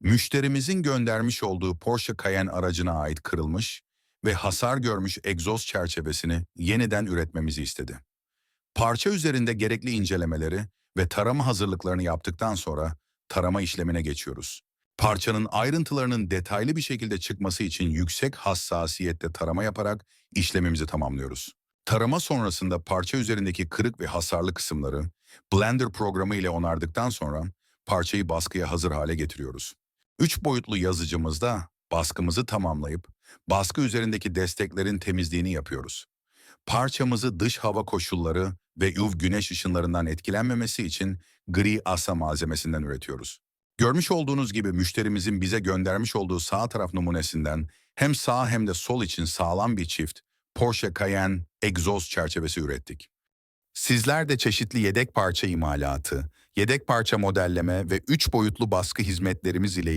Müşterimizin göndermiş olduğu Porsche Cayenne aracına ait kırılmış ve hasar görmüş egzoz çerçevesini yeniden üretmemizi istedi. Parça üzerinde gerekli incelemeleri ve tarama hazırlıklarını yaptıktan sonra tarama işlemine geçiyoruz. Parçanın ayrıntılarının detaylı bir şekilde çıkması için yüksek hassasiyette tarama yaparak işlemimizi tamamlıyoruz. Tarama sonrasında parça üzerindeki kırık ve hasarlı kısımları Blender programı ile onardıktan sonra parçayı baskıya hazır hale getiriyoruz. Üç boyutlu yazıcımızda baskımızı tamamlayıp baskı üzerindeki desteklerin temizliğini yapıyoruz. Parçamızı dış hava koşulları ve UV güneş ışınlarından etkilenmemesi için gri asa malzemesinden üretiyoruz. Görmüş olduğunuz gibi müşterimizin bize göndermiş olduğu sağ taraf numunesinden hem sağ hem de sol için sağlam bir çift Porsche Cayenne egzoz çerçevesi ürettik. Sizler de çeşitli yedek parça imalatı, yedek parça modelleme ve 3 boyutlu baskı hizmetlerimiz ile